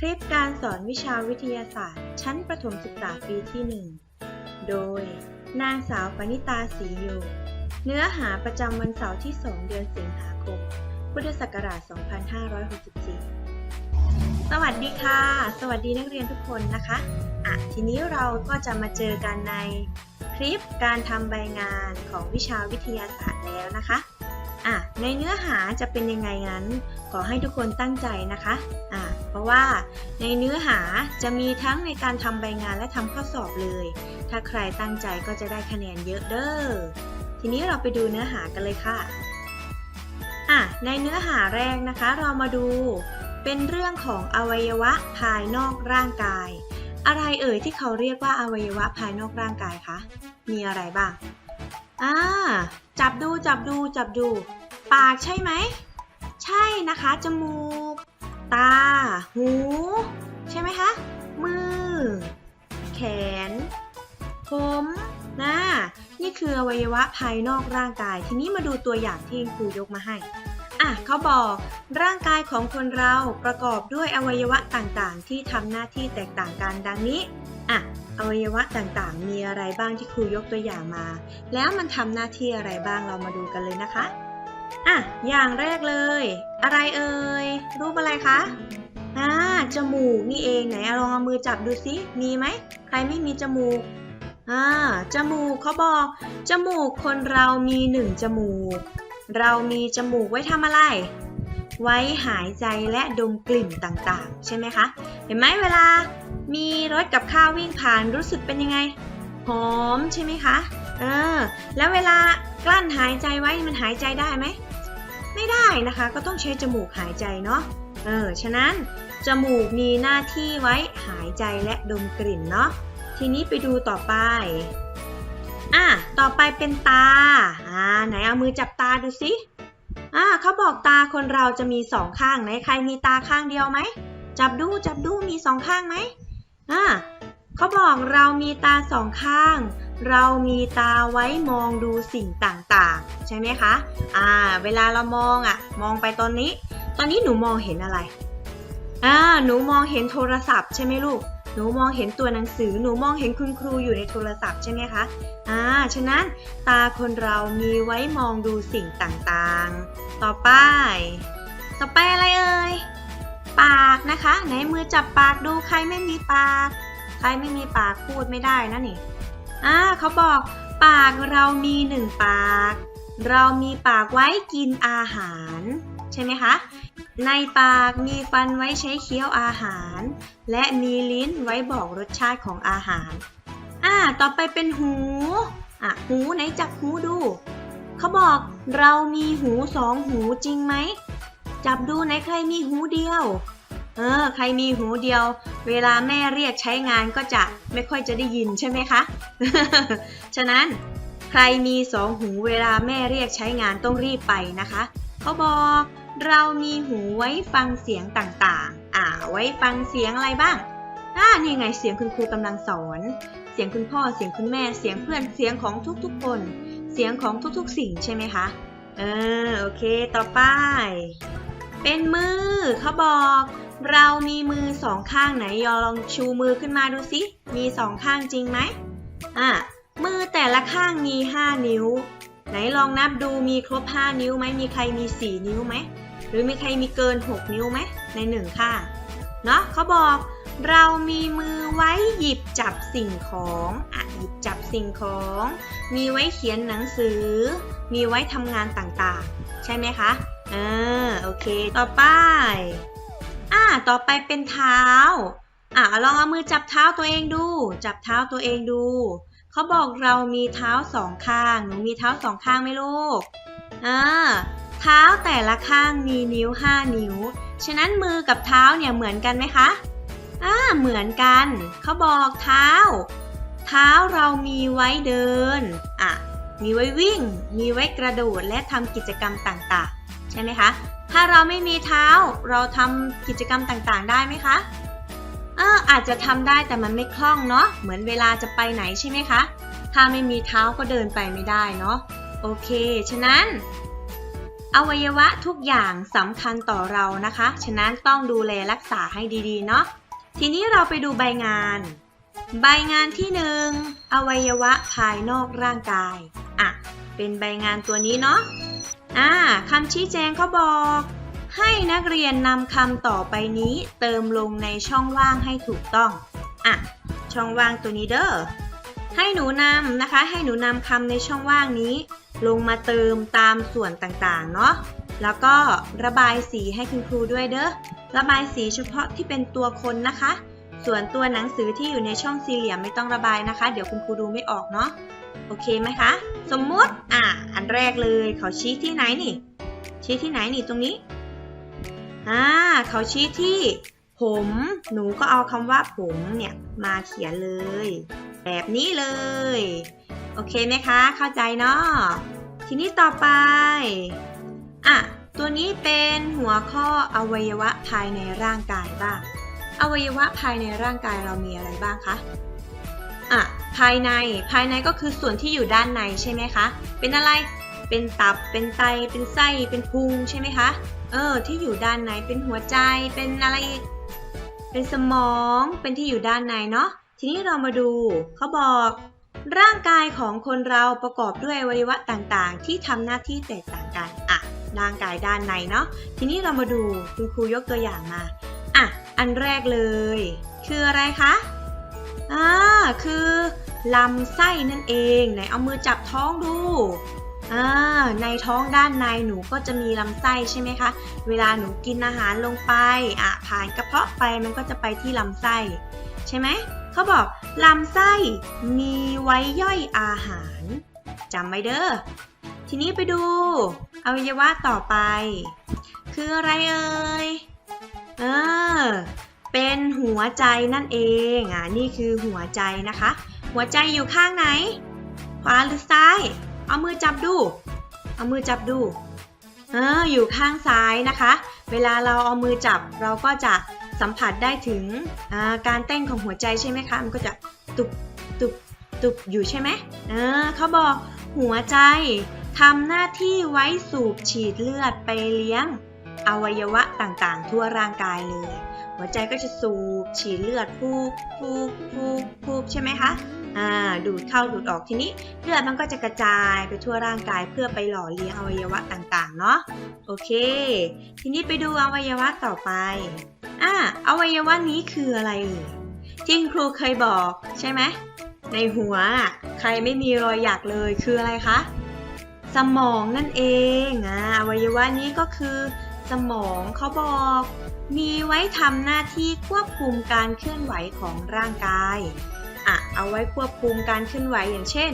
คลิปการสอนวิชาวิทยาศาสตร์ ชั้นประถมศึกษาปีที่ 1 โดย นางสาวปณิตาศรีอยู่ เนื้อหาประจำวันเสาร์ที่ 2 เดือนสิงหาคม พุทธศักราช 2564 สวัสดีค่ะ สวัสดีนักเรียนทุกคนนะคะ อะ ทีนี้เราก็จะมาเจอกันในคลิปการทำใบงานของวิชาวิทยาศาสตร์แล้วนะคะ อะ ในเนื้อหาจะเป็นยังไงนั้น ขอให้ทุกคนตั้งใจนะคะอะ เพราะว่าในเนื้อหาจะมีทั้งในการทำใบงานและทำข้อสอบเลย ถ้าใครตั้งใจก็จะได้คะแนนเยอะเด้อ ทีนี้เราไปดูเนื้อหากันเลยค่ะอะในเนื้อหาแรกนะคะเรามาดู เป็นเรื่องของอวัยวะภายนอกร่างกาย อะไรเอ่ยที่เขาเรียกว่าอวัยวะภายนอกร่างกายคะ มีอะไรบ้าง อ่า จับดูจับดูจับดู ปากใช่ไหม ใช่นะคะ จมูก ตา หู ใช่ไหมคะ มือ แขน ผมนะนี่คืออวัยวะภายนอกร่างกาย ทีนี้มาดูตัวอย่างที่ครูยกมาให้ อะเขาบอกร่างกายของคนเราประกอบด้วยอวัยวะต่างๆ ที่ทำหน้าที่แตกต่างกันดังนี้ อะอวัยวะต่างๆ มีอะไรบ้างที่ครูยกตัวอย่างมา แล้วมันทำหน้าที่อะไรบ้างเรามาดูกันเลยนะคะ อะ อย่างแรกเลย อะไรเอ่ย รูปอะไรคะ อ่า จมูกนี่เอง ไหนลองเอามือจับดูสิมีไหม ใครไม่มีจมูก อ่า จมูกเขาบอก จมูกคนเรามีหนึ่งจมูก เรามีจมูกไว้ทำอะไร ไว้หายใจและดมกลิ่นต่างๆ ใช่ไหมคะ เห็นไหมเวลา มีรถกับข้าววิ่งผ่านรู้สึกเป็นยังไง หอมใช่ไหมคะ เออ แล้วเวลากลั้นหายใจไว้มันหายใจได้ไหม ไม่ได้นะคะ ก็ต้องใช้จมูกหายใจเนาะ เออ ฉะนั้นจมูกมีหน้าที่ไว้หายใจและดมกลิ่นเนาะ ทีนี้ไปดูต่อไป อะ ต่อไปเป็นตา อ่า ไหนเอามือจับตาดูสิอ่าเขาบอกตาคนเราจะมีสองข้างไหนใครมีตาข้างเดียวไหม จับดูจับดูมีสองข้างไหมอ่าเขาบอกเรามีตาสองข้าง เรามีตาไว้มองดูสิ่งต่างๆ ใช่ไหมคะอ่าเวลาเรามองอะ มองไปตอนนี้ ตอนนี้หนูมองเห็นอะไรอ่าหนูมองเห็นโทรศัพท์ใช่ไหมลูก หนูมองเห็นตัวหนังสือ หนูมองเห็นคุณครูอยู่ในโทรศัพท์ใช่ไหมคะอ่าฉะนั้นตาคนเรามีไว้มองดูสิ่งต่างๆ ต่อไปต่อไปอะไรเอ่ยปากนะคะ ไหนมือจับปากดูใครไม่มีปาก ใครไม่มีปากพูดไม่ได้นะนี่ อ่าเขาบอกปากเรามีหนึ่งปาก เรามีปากไว้กินอาหาร ใช่ไหมคะ ในปากมีฟันไว้ใช้เคี้ยวอาหาร และมีลิ้นไว้บอกรสชาติของอาหาร อ่า ต่อไปเป็นหู อะ หูไหนจับหูดู เขาบอกเรามีหูสองหูจริงไหม จับดูไหนใครมีหูเดียว เออ ใครมีหูเดียว เวลาแม่เรียกใช้งานก็จะไม่ค่อยจะได้ยินใช่ไหมคะ ฉะนั้นใครมีสองหูเวลาแม่เรียกใช้งานต้องรีบไปนะคะ เขาบอกเรามีหูไว้ฟังเสียงต่างๆ อ่า ไว้ฟังเสียงอะไรบ้าง อ่า นี่ไงเสียงคุณครูกำลังสอน เสียงคุณพ่อ เสียงคุณแม่ เสียงเพื่อน เสียงของทุกๆคน เสียงของทุกๆสิ่งใช่ไหมคะ เออ โอเค ต่อไป เป็นมือ เขาบอก เรามีมือสองข้างไหนยอลองชูมือขึ้นมาดูสิมีสองข้างจริงไหมอะมือแต่ละข้างมี 5 นิ้ว ไหนลองนับดูมีครบ 5 นิ้วไหมมีใครมี 4 นิ้วไหมหรือมีใครมีเกิน 6 นิ้วไหมในหนึ่งข้างเนาะเขาบอกเรามีมือไว้หยิบจับสิ่งของอะหยิบจับสิ่งของ มีไว้เขียนหนังสือ มีไว้ทำงานต่างๆ ใช่ไหมคะเออโอเค ต่อไป อ่า ต่อไปเป็นเท้า อ่าลองเอามือจับเท้าตัวเองดู จับเท้าตัวเองดู เขาบอกเรามีเท้าสองข้าง หนูมีเท้าสองข้างไหมลูก อ่า เท้าแต่ละข้างมีนิ้วห้านิ้ว ฉะนั้นมือกับเท้าเนี่ยเหมือนกันไหมคะ อ่า เหมือนกัน เขาบอกเท้า เท้าเรามีไว้เดิน อะ มีไว้วิ่ง มีไว้กระโดดและทำกิจกรรมต่างๆ ใช่ไหมคะ ถ้าเราไม่มีเท้า เราทำกิจกรรมต่างๆ ได้ไหมคะเอออาจจะทำได้แต่มันไม่คล่องเนาะ เหมือนเวลาจะไปไหนใช่ไหมคะ ถ้าไม่มีเท้าก็เดินไปไม่ได้เนาะ โอเค ฉะนั้น อวัยวะทุกอย่างสำคัญต่อเรานะคะ ฉะนั้นต้องดูแลรักษาให้ดีๆ เนาะ ทีนี้เราไปดูใบงาน ใบงานที่หนึ่งอวัยวะภายนอกร่างกาย อะ เป็นใบงานตัวนี้เนาะ อ่าคำชี้แจงเขาบอก ให้นักเรียนนำคำต่อไปนี้เติมลงในช่องว่างให้ถูกต้อง อะ ช่องว่างตัวนี้เด้อ ให้หนูนำนะคะ ให้หนูนำคำในช่องว่างนี้ ลงมาเติมตามส่วนต่างๆ เนาะ แล้วก็ระบายสีให้คุณครูด้วยเด้อ ระบายสีเฉพาะที่เป็นตัวคนนะคะ ส่วนตัวหนังสือที่อยู่ในช่องสี่เหลี่ยมไม่ต้องระบายนะคะ เดี๋ยวคุณครูดูไม่ออกเนาะ โอเคไหมคะ สมมติ อะ อันแรกเลย เขาชี้ที่ไหนนี่ ชี้ที่ไหนนี่ตรงนี้ อ่า เขาชี้ที่ ผม หนูก็เอาคำว่าผมเนี่ยมาเขียนเลย แบบนี้เลย โอเคไหมคะ เข้าใจเนาะ ทีนี้ต่อไป อะ ตัวนี้เป็นหัวข้ออวัยวะภายในร่างกายบ้าง อวัยวะภายในร่างกายเรามีอะไรบ้างคะ อะภายในภายในก็คือส่วนที่อยู่ด้านในใช่ไหมคะเป็นอะไรเป็นตับเป็นไตเป็นไส้เป็นพุงใช่ไหมคะเออที่อยู่ด้านในเป็นหัวใจเป็นอะไรอีกเป็นสมองเป็นที่อยู่ด้านในเนาะทีนี้เรามาดูเขาบอก ร่างกายของคนเราประกอบด้วยอวัยวะต่างๆ ที่ทำหน้าที่แตกต่างกันอะร่างกายด้านในเนาะทีนี้เรามาดูคุณครูยกตัวอย่างมาอะอันแรกเลย คืออะไรคะ อ่าคือลำไส้นั่นเอง ไหนเอามือจับท้องดูอ่าในท้องด้านในหนูก็จะมีลำไส้ใช่ไหมคะ เวลาหนูกินอาหารลงไปอะผ่านกระเพาะไปมันก็จะไปที่ลำไส้ ใช่ไหมเขาบอกลำไส้มีไว้ย่อยอาหารจำไว้เด้อทีนี้ไปดูอวัยวะต่อไป คืออะไรเอ่ยเออ เป็นหัวใจนั่นเองอะนี่คือหัวใจนะคะ หัวใจอยู่ข้างไหน ขวาหรือซ้าย เอามือจับดู เอามือจับดูเอออยู่ข้างซ้ายนะคะ เวลาเราเอามือจับเราก็จะสัมผัสได้ถึงาการเต้นของหัวใจใช่ไหมคะ มันก็จะตุบตุบตุบอยู่ใช่ไหมเออเขาบอกหัวใจทำหน้าที่ไว้สูบฉีดเลือดไปเลี้ยงอวัยวะต่างๆ ทั่วร่างกายเลย หัวใจก็จะสูบฉีดเลือดพูบพูบพูบพูบใช่ไหมคะอ่าดูดเข้าดูดออกทีนี้ เลือดมันก็จะกระจายไปทั่วร่างกายเพื่อไปหล่อเลี้ยงอวัยวะต่างๆเนาะโอเค ทีนี้ไปดูอวัยวะต่อไปอ่าอวัยวะนี้คืออะไรเอ่ยที่คุณครูเคยบอกใช่ไหมในหัวใครไม่มีรอยหยักเลยคืออะไรคะสมองนั่นเองอ่าอวัยวะนี้ก็คือ สมองเขาบอก มีไว้ทำหน้าที่ควบคุมการเคลื่อนไหวของร่างกายอะเอาไว้ควบคุมการเคลื่อนไหวอย่างเช่น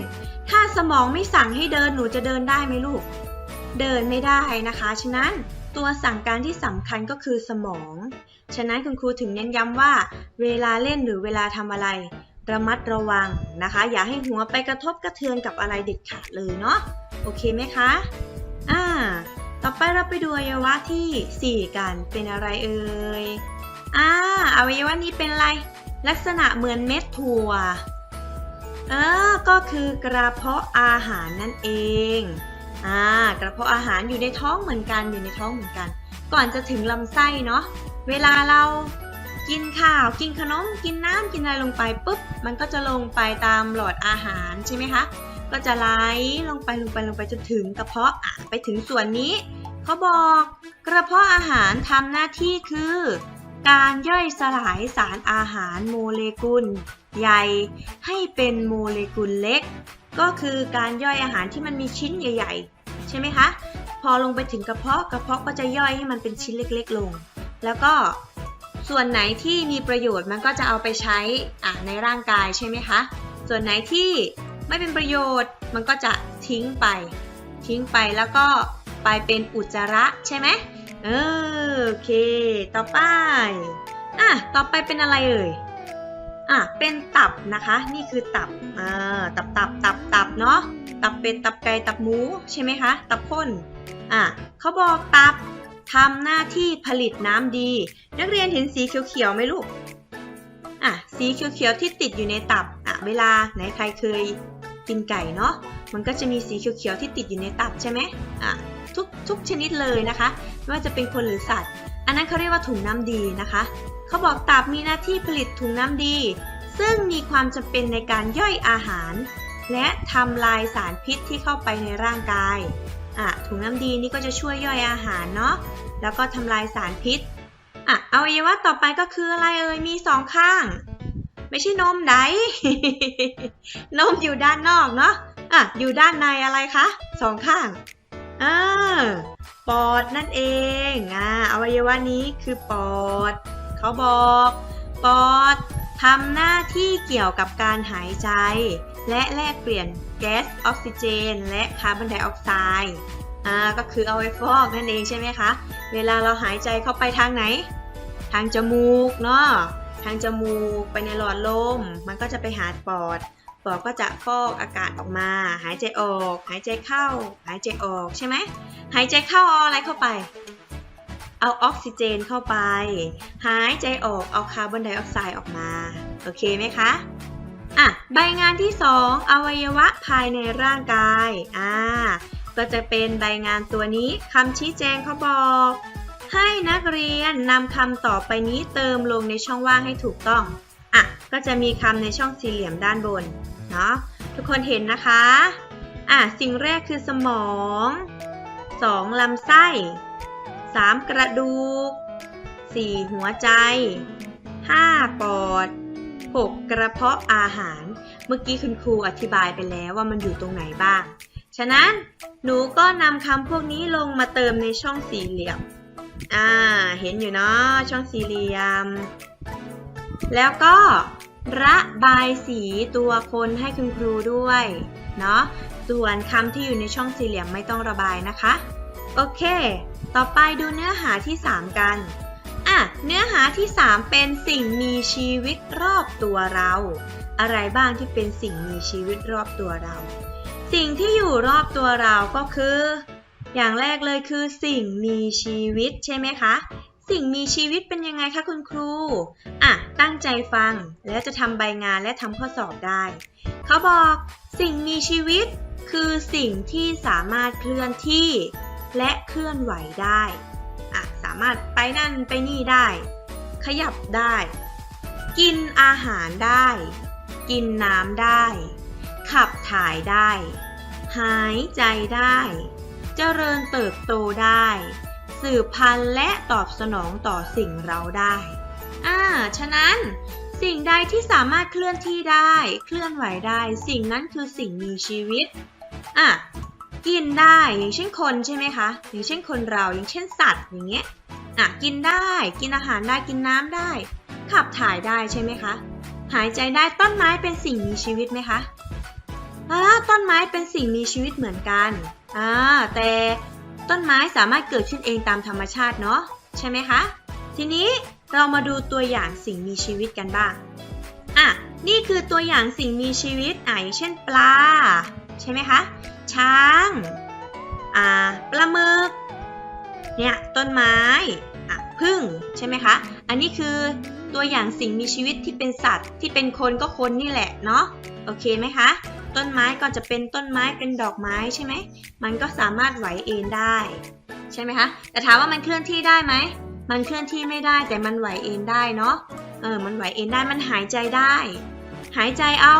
ถ้าสมองไม่สั่งให้เดินหนูจะเดินได้ไหมลูก เดินไม่ได้นะคะ ฉะนั้นตัวสั่งการที่สำคัญก็คือสมอง ฉะนั้นคุณครูถึงเน้นย้ำว่า เวลาเล่นหรือเวลาทำอะไร ระมัดระวังนะคะ อย่าให้หัวไปกระทบกระเทือนกับอะไรเด็ดขาดเลยเนาะ โอเคไหมคะ อ่า ต่อไปเราไปดูอวัยวะทีสี่ 4 กันเป็นอะไรเอ่ยอ่าอวัยวะนี้เป็นอะไร ลักษณะเหมือนเม็ดถั่ว เออ ก็คือกระเพาะอาหารนั่นเอง อ่า กระเพาะอาหารอยู่ในท้องเหมือนกัน อยู่ในท้องเหมือนกัน ก่อนจะถึงลำไส้เนาะ เวลาเรากินข้าว กินขนม กินน้ำ กินอะไรลงไปปุ๊บ มันก็จะลงไปตามหลอดอาหารใช่ไหมคะ ก็จะไหลลงไปลงไปลงไปจนถึงกระเพาะอะไปถึงส่วนนี้เขาบอกกระเพาะอาหารทำหน้าที่คือ การย่อยสลายสารอาหารโมเลกุล ใหญ่ให้เป็นโมเลกุลเล็ก ก็คือการย่อยอาหารที่มันมีชิ้นใหญ่ ๆ ใช่ไหมคะ พอลงไปถึงกระเพาะกระเพาะก็จะย่อยให้มันเป็นชิ้นเล็ก ๆ ลง แล้วก็ส่วนไหนที่มีประโยชน์มันก็จะเอาไปใช้อ่ในร่างกายใช่ไหมคะ ส่วนไหนที่ ไม่เป็นประโยชน์ มันก็จะทิ้งไป ทิ้งไปแล้วก็ไปเป็นอุจจาระใช่ไหมเออโอเค ต่อไปอะต่อไปเป็นอะไรเอ่ยอะเป็นตับนะคะ นี่คือตับอ่าตับตับตับตับเนาะตับเป็ดตับไก่ตับหมูใช่ไหมคะ ตับข้นอะเขาบอกตับทำหน้าที่ผลิตน้ำดี นักเรียนเห็นสีเขียวๆไหมลูกอะสีเขียวๆที่ติดอยู่ในตับอะเวลาไหนใครเคย กินไก่เนาะ มันก็จะมีสีเขียวๆที่ติดอยู่ในตับใช่ไหมอะทุกทุกชนิดเลยนะคะ ไม่ว่าจะเป็นคนหรือสัตว์ อันนั้นเขาเรียกว่าถุงน้ำดีนะคะ เขาบอกตับมีหน้าที่ผลิตถุงน้ำดี ซึ่งมีความจำเป็นในการย่อยอาหาร และทำลายสารพิษที่เข้าไปในร่างกายอะถุงน้ำดีนี่ก็จะช่วยย่อยอาหารเนาะ แล้วก็ทำลายสารพิษอะอวัยวะต่อไปก็คืออะไรเอ่ย มีสองข้าง ไม่ใช่นมไดนมอยู่ด้านนอกเนาะอะอยู่ด้านในอะไรคะสองข้างอ่าปอดนั่นเองอ่าอวัยวะนี้คือปอด เขาบอก ปอดทำหน้าที่เกี่ยวกับการหายใจ และแลกเปลี่ยนแก๊สออกซิเจน และคาร์บอนไดออกไซด์อ่าก็คือเอาไว้ฟอกนั่นเองใช่ไหมคะ เวลาเราหายใจเข้าไปทางไหน ทางจมูกเนาะ ทางจมูกไปในหลอดลม มันก็จะไปหาปอด ปอดก็จะฟอกอากาศออกมา หายใจออก หายใจเข้า หายใจออกใช่ไหมหายใจเข้าเอาอะไรเข้าไป เอาออกซิเจนเข้าไป หายใจออกเอาคาร์บอนไดออกไซด์ออกมา โอเคไหมคะอะใบงานที่ 2 อวัยวะภายในร่างกายอ่าก็จะเป็นใบงานตัวนี้คำชี้แจงเขาบอก ให้นักเรียนนำคำต่อไปนี้เติมลงในช่องว่างให้ถูกต้อง อะ ก็จะมีคำในช่องสี่เหลี่ยมด้านบน เนาะ ทุกคนเห็นนะคะ อะ สิ่งแรกคือสมอง 2. ลำไส้ 3. กระดูก 4. หัวใจ 5. ปอด 6. กระเพาะอาหาร เมื่อกี้คุณครูอธิบายไปแล้วว่ามันอยู่ตรงไหนบ้าง ฉะนั้นหนูก็นำคำพวกนี้ลงมาเติมในช่องสี่เหลี่ยม อ่า เห็นอยู่เนาะช่องสี่เหลี่ยม แล้วก็ระบายสีตัวคนให้คุณครูด้วยเนาะส่วนคำที่อยู่ในช่องสี่เหลี่ยมไม่ต้องระบายนะคะ โอเค ต่อไปดูเนื้อหาที่ 3 กันอะเนื้อหาที่ 3 เป็นสิ่งมีชีวิตรอบตัวเรา อะไรบ้างที่เป็นสิ่งมีชีวิตรอบตัวเรา สิ่งที่อยู่รอบตัวเราก็คือ อย่างแรกเลยคือสิ่งมีชีวิตใช่ไหมคะ สิ่งมีชีวิตเป็นยังไงคะคุณครู อะ ตั้งใจฟังแล้วจะทำใบงานและทำข้อสอบได้ เขาบอกสิ่งมีชีวิตคือสิ่งที่สามารถเคลื่อนที่ และเคลื่อนไหวได้ อะ สามารถไปนั่นไปนี่ได้ ขยับได้ กินอาหารได้ กินน้ำได้ ขับถ่ายได้ หายใจได้ เจริญเติบโตได้ สืบพันธุ์และตอบสนองต่อสิ่งเราได้อ่าฉะนั้นสิ่งใดที่สามารถเคลื่อนที่ได้ เคลื่อนไหวได้ สิ่งนั้นคือสิ่งมีชีวิตอะกินได้ อย่างเช่นคนใช่ไหมคะ อย่างเช่นคนเรา อย่างเช่นสัตว์ อย่างเงี้ย อะ กินได้ กินอาหารได้ กินน้ำได้ ขับถ่ายได้ใช่ไหมคะ หายใจได้ ต้นไม้เป็นสิ่งมีชีวิตไหมคะอ่าต้นไม้เป็นสิ่งมีชีวิตเหมือนกัน อ่าแต่ต้นไม้สามารถเกิดขึ้นเองตามธรรมชาติเนาะใช่ไหมคะ ทีนี้เรามาดูตัวอย่างสิ่งมีชีวิตกันบ้างอะนี่คือตัวอย่างสิ่งมีชีวิตอะอย่างเช่นปลา ใช่ไหมคะ ช้างอ่าปลาหมึกเนี่ยต้นไม้อะพึ่งใช่ไหมคะ อันนี้คือตัวอย่างสิ่งมีชีวิตที่เป็นสัตว์ที่เป็นคนก็คนนี่แหละเนาะโอเคไหมคะ ต้นไม้ก็จะเป็นต้นไม้เป็นดอกไม้ใช่ไหม มันก็สามารถไหวเองได้ ใช่ไหมคะ แต่ถามว่ามันเคลื่อนที่ได้ไหม มันเคลื่อนที่ไม่ได้แต่มันไหวเองได้เนาะ เออ มันไหวเองได้ มันหายใจได้ หายใจเอา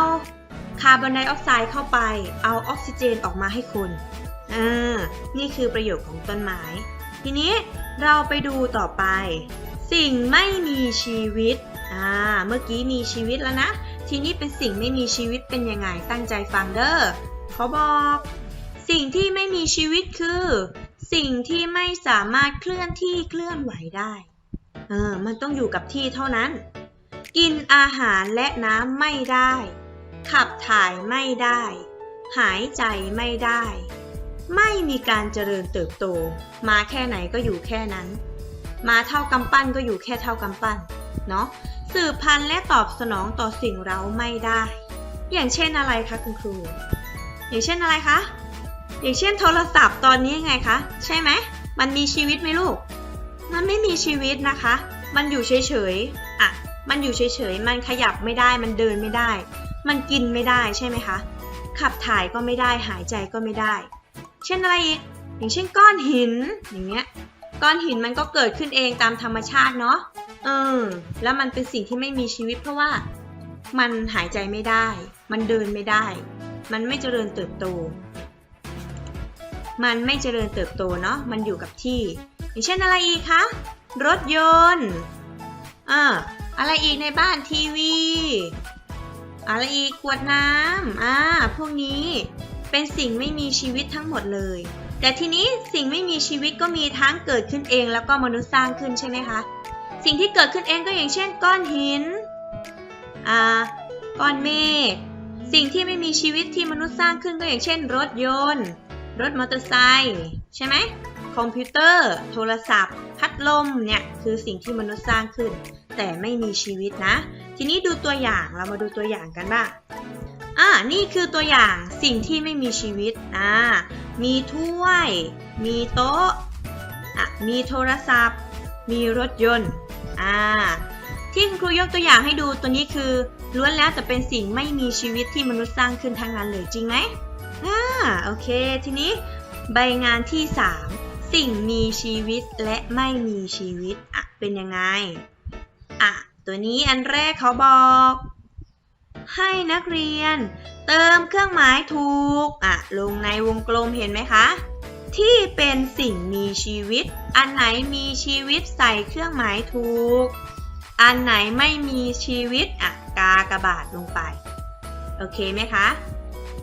คาร์บอนไดออกไซด์เข้าไป เอาออกซิเจนออกมาให้คุณเออนี่คือประโยชน์ของต้นไม้ ทีนี้เราไปดูต่อไป สิ่งไม่มีชีวิต อ่า เมื่อกี้มีชีวิตแล้วนะ ทีนี้เป็นสิ่งไม่มีชีวิตเป็นยังไงตั้งใจฟังเด้อเขาบอก สิ่งที่ไม่มีชีวิตคือ สิ่งที่ไม่สามารถเคลื่อนที่เคลื่อนไหวได้เออมันต้องอยู่กับที่เท่านั้น กินอาหารและน้ำไม่ได้ ขับถ่ายไม่ได้ หายใจไม่ได้ ไม่มีการเจริญเติบโต มาแค่ไหนก็อยู่แค่นั้น มาเท่ากำปั้นก็อยู่แค่เท่ากำปั้นเนาะ สืบพันธุ์และตอบสนองต่อสิ่งเร้าไม่ได้ อย่างเช่นอะไรคะคุณครู อย่างเช่นอะไรคะ อย่างเช่นโทรศัพท์ตอนนี้ไงคะ ใช่ไหม มันมีชีวิตไหมลูก มันไม่มีชีวิตนะคะ มันอยู่เฉยๆ อะ มันอยู่เฉยๆ มันขยับไม่ได้ มันเดินไม่ได้ มันกินไม่ได้ใช่ไหมคะ ขับถ่ายก็ไม่ได้ หายใจก็ไม่ได้ เช่นอะไรอีก อย่างเช่นก้อนหิน อย่างเงี้ย ก้อนหินมันก็เกิดขึ้นเองตามธรรมชาติเนาะ เออ แล้วมันเป็นสิ่งที่ไม่มีชีวิตเพราะว่ามันหายใจไม่ได้ มันเดินไม่ได้ มันไม่เจริญเติบโต มันไม่เจริญเติบโตเนาะ มันอยู่กับที่ อย่างเช่นอะไรอีกคะ รถยนต์อ่าอะไรอีกในบ้านทีวี อะไรอีกขวดน้ำอ่า พวกนี้เป็นสิ่งไม่มีชีวิตทั้งหมดเลย แต่ทีนี้สิ่งไม่มีชีวิตก็มีทั้งเกิดขึ้นเองแล้วก็มนุษย์สร้างขึ้นใช่ไหมคะ สิ่งที่เกิดขึ้นเองก็อย่างเช่น ก้อนหิน อ่า ก้อนเมฆ สิ่งที่ไม่มีชีวิตที่มนุษย์สร้างขึ้นก็อย่างเช่น รถยนต์ รถมอเตอร์ไซค์ใช่ไหมคอมพิวเตอร์ โทรศัพท์ พัดลมเนี่ยคือสิ่งที่มนุษย์สร้างขึ้น แต่ไม่มีชีวิตนะ ทีนี้ดูตัวอย่างเรามาดูตัวอย่างกันบ้างอ่านี่คือตัวอย่างสิ่งที่ไม่มีชีวิตอ่ามีถ้วย มีโต๊ะอะมีโทรศัพท์ มีรถยนต์ อ่า ที่คุณครูยกตัวอย่างให้ดูตัวนี้คือล้วนแล้วแต่เป็นสิ่งไม่มีชีวิตที่มนุษย์สร้างขึ้นทั้งนั้นเลยจริงไหมอ่าโอเค ทีนี้ใบงานที่ 3 สิ่งมีชีวิตและไม่มีชีวิตอะเป็นยังไงอะตัวนี้อันแรกเขาบอก ให้นักเรียน เติมเครื่องหมายถูกอะลงในวงกลมเห็นไหมคะ ที่เป็นสิ่งมีชีวิต อันไหนมีชีวิตใส่เครื่องหมายถูก อันไหนไม่มีชีวิตอะกากระบาดลงไป โอเคไหมคะ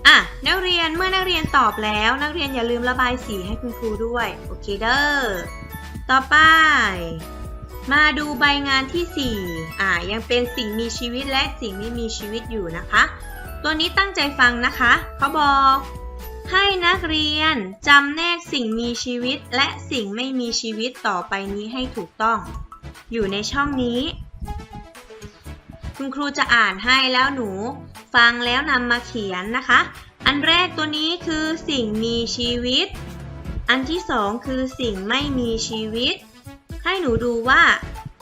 อะนักเรียนเมื่อนักเรียนตอบแล้วนักเรียนอย่าลืมระบายสีให้คุณครูด้วย โอเคเด้อต่อไป มาดูใบงานที่ 4 อ่ายังเป็นสิ่งมีชีวิตและสิ่งไม่มีชีวิตอยู่นะคะ ตัวนี้ตั้งใจฟังนะคะเขาบอก ให้นักเรียนจำแนกสิ่งมีชีวิตและสิ่งไม่มีชีวิตต่อไปนี้ให้ถูกต้อง อยู่ในช่องนี้ คุณครูจะอ่านให้แล้วหนู ฟังแล้วนำมาเขียนนะคะ อันแรกตัวนี้คือสิ่งมีชีวิต อันที่สองคือสิ่งไม่มีชีวิต ให้หนูดูว่า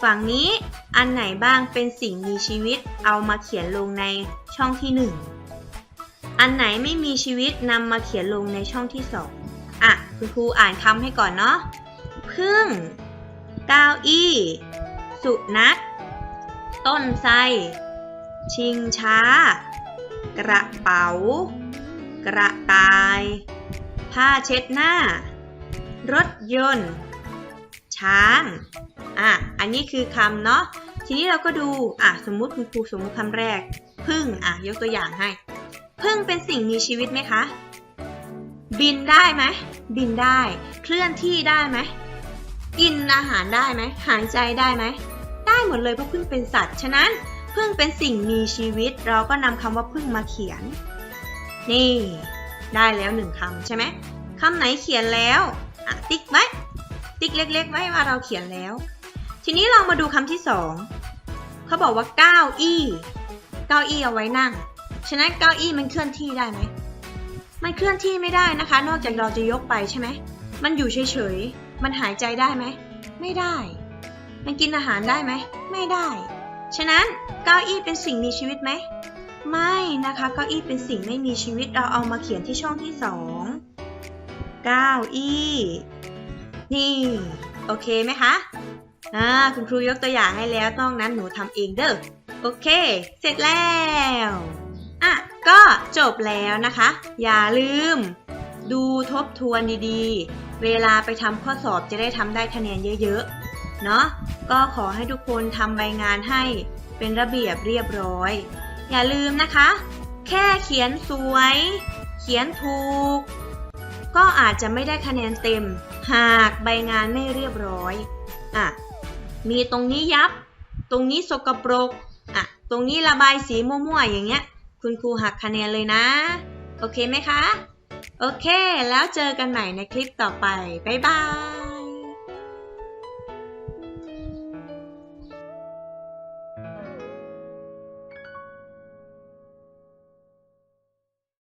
ฝั่งนี้อันไหนบ้างเป็นสิ่งมีชีวิตเอามาเขียนลงในช่องที่หนึ่ง อันไหนไม่มีชีวิตนำมาเขียนลงในช่องที่สองอะคุณครูอ่านคำให้ก่อนเนาะพึ่งเก้าอี้ สุนัขต้นไทรชิงช้า กระเป๋า กระต่าย ผ้าเช็ดหน้า รถยนต์ ช้าง อะ อันนี้คือคำเนาะ ทีนี้เราก็ดู อะ สมมุติคุณครูสมมติคำแรก พึ่ง อะ ยกตัวอย่างให้ พึ่งเป็นสิ่งมีชีวิตไหมคะ บินได้ไหม บินได้ เคลื่อนที่ได้ไหม กินอาหารได้ไหม หายใจได้ไหม ได้หมดเลยเพราะพึ่งเป็นสัตว์ ฉะนั้นพึ่งเป็นสิ่งมีชีวิต เราก็นำคำว่าพึ่งมาเขียน นี่ ได้แล้วหนึ่งคำใช่ไหมคำไหนเขียนแล้วอะติ๊กไว้ ติ๊กเล็ก ๆ ไว้ว่าเราเขียนแล้ว ทีนี้เรามาดูคำที่สอง เขาบอกว่าเก้าอี้ เก้าอี้เอาไว้นั่ง ฉะนั้นเก้าอี้มันเคลื่อนที่ได้ไหม มันเคลื่อนที่ไม่ได้นะคะ นอกจากเราจะยกไปใช่ไหม มันอยู่เฉยๆ มันหายใจได้ไหม ไม่ได้ มันกินอาหารได้ไหม ไม่ได้ ฉะนั้นเก้าอี้เป็นสิ่งมีชีวิตไหม ไม่นะคะ เก้าอี้เป็นสิ่งไม่มีชีวิต เราเอามาเขียนที่ช่องที่สองเก้าอี้ นี่ โอเคไหมคะอ่าคุณครูยกตัวอย่างให้แล้วนอกนั้นหนูทำเองเด้อ โอเค เสร็จแล้ว อะก็จบแล้วนะคะ อย่าลืม ดูทบทวนดีๆ เวลาไปทำข้อสอบจะได้ทำได้คะแนนเยอะๆ เนาะก็ขอให้ทุกคนทำใบงานให้เป็นระเบียบเรียบร้อย อย่าลืมนะคะ แค่เขียนสวย เขียนถูก ก็อาจจะไม่ได้คะแนนเต็ม หากใบงานไม่เรียบร้อยอะมีตรงนี้ยับ ตรงนี้สกปรกอะตรงนี้ระบายสีมั่วๆอย่างเงี้ย คุณครูหักคะแนนเลยนะ โอเคไหมคะ โอเค แล้วเจอกันใหม่ในคลิปต่อไป บ๊ายบาย